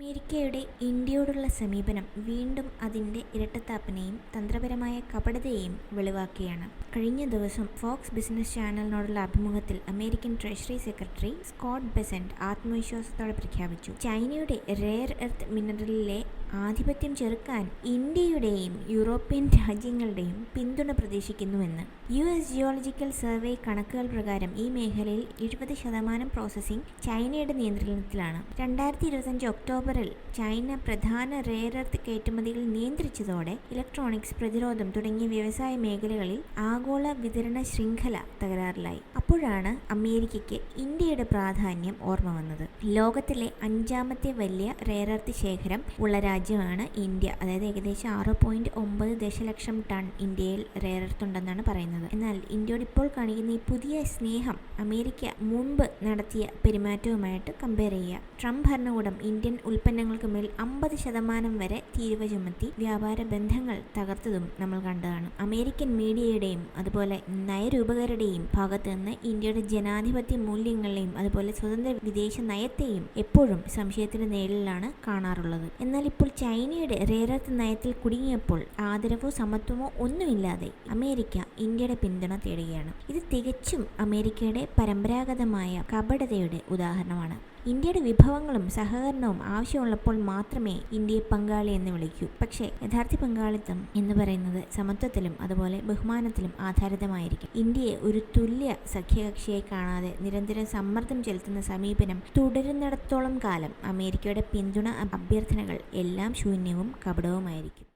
അമേരിക്കയുടെ ഇന്ത്യയോടുള്ള സമീപനം വീണ്ടും അതിന്റെ ഇരട്ടത്താപ്പിനെയും തന്ത്രപരമായ കപടതയെയും വെളിവാക്കുകയാണ്. കഴിഞ്ഞ ദിവസം ഫോക്സ് ബിസിനസ് ചാനലിനോടുള്ള അഭിമുഖത്തിൽ American treasury secretary Scott Bessent ആത്മവിശ്വാസത്തോടെ പ്രഖ്യാപിച്ചു. ചൈനയുടെ റെയർ എർത്ത് മിനറലിലെ ആധിപത്യം ചെറുക്കാൻ ഇന്ത്യയുടെയും യൂറോപ്യൻ രാജ്യങ്ങളുടെയും പിന്തുണ പ്രതീക്ഷിക്കുന്നുവെന്ന്. യു എസ് ജിയോളജിക്കൽ സർവേ കണക്കുകൾ പ്രകാരം ഈ മേഖലയിൽ എഴുപത് ശതമാനം പ്രോസസ്സിംഗ് ചൈനയുടെ നിയന്ത്രണത്തിലാണ്. രണ്ടായിരത്തി ഇരുപത്തഞ്ച് ഒക്ടോബറിൽ ചൈന പ്രധാന റെയർ എർത്ത് കയറ്റുമതികൾ നിയന്ത്രിച്ചതോടെ ഇലക്ട്രോണിക്സ് പ്രതിരോധം തുടങ്ങിയ വ്യവസായ മേഖലകളിൽ ആഗോള വിതരണ ശൃംഖല തകരാറിലായി. അപ്പോഴാണ് അമേരിക്കയ്ക്ക് ഇന്ത്യയുടെ പ്രാധാന്യം ഓർമ്മ വന്നത്. ലോകത്തിലെ അഞ്ചാമത്തെ വലിയ റേറർത്തി ശേഖരം ഉള്ള രാജ്യമാണ് ഇന്ത്യ. അതായത് ഏകദേശം ആറ് പോയിന്റ് ഒമ്പത് ദശലക്ഷം ടൺ ഇന്ത്യയിൽ റേറർത്ത് ഉണ്ടെന്നാണ് പറയുന്നത്. എന്നാൽ ഇന്ത്യയോട് ഇപ്പോൾ കാണിക്കുന്ന ഈ പുതിയ സ്നേഹം അമേരിക്ക മുൻപ് നടത്തിയ പെരുമാറ്റവുമായിട്ട് കമ്പയർ ചെയ്യുക. ട്രംപ് ഭരണകൂടം ഇന്ത്യൻ ഉൽപ്പന്നങ്ങൾക്ക് മേൽ അമ്പത് ശതമാനം വരെ തീരുവ ചുമത്തി വ്യാപാര ബന്ധങ്ങൾ തകർത്തതും നമ്മൾ കണ്ടതാണ്. അമേരിക്കൻ മീഡിയയുടെയും അതുപോലെ നയരൂപകരുടെയും ഭാഗത്ത് നിന്ന് ഇന്ത്യയുടെ ജനാധിപത്യ മൂല്യങ്ങളെയും അതുപോലെ സ്വതന്ത്ര വിദേശ നയത്തെയും എപ്പോഴും സംശയത്തിന് നേരിലാണ് കാണാറുള്ളത്. എന്നാൽ ഇപ്പോൾ ചൈനയുടെ റേറത്ത് നയത്തിൽ കുടുങ്ങിയപ്പോൾ ആദരവോ സമത്വമോ ഒന്നുമില്ലാതെ അമേരിക്ക ഇന്ത്യയുടെ പിന്തുണ തേടുകയാണ്. ഇത് തികച്ചും അമേരിക്കയുടെ പരമ്പരാഗതമായ കപടതയുടെ ഉദാഹരണമാണ്. ഇന്ത്യയുടെ വിഭവങ്ങളും സഹകരണവും ആവശ്യമുള്ളപ്പോൾ മാത്രമേ ഇന്ത്യയെ പങ്കാളി എന്ന് വിളിക്കൂ. പക്ഷേ യഥാർത്ഥ പങ്കാളിത്തം എന്ന് പറയുന്നത് സമത്വത്തിലും അതുപോലെ ബഹുമാനത്തിലും ആധാരിതമായിരിക്കും. ഇന്ത്യയെ ഒരു തുല്യ സഖ്യകക്ഷിയെ കാണാതെ നിരന്തരം സമ്മർദ്ദം ചെലുത്തുന്ന സമീപനം തുടരുന്നിടത്തോളം കാലം അമേരിക്കയുടെ പിന്തുണ അഭ്യർത്ഥനകൾ എല്ലാം ശൂന്യവും കപടവുമായിരിക്കും.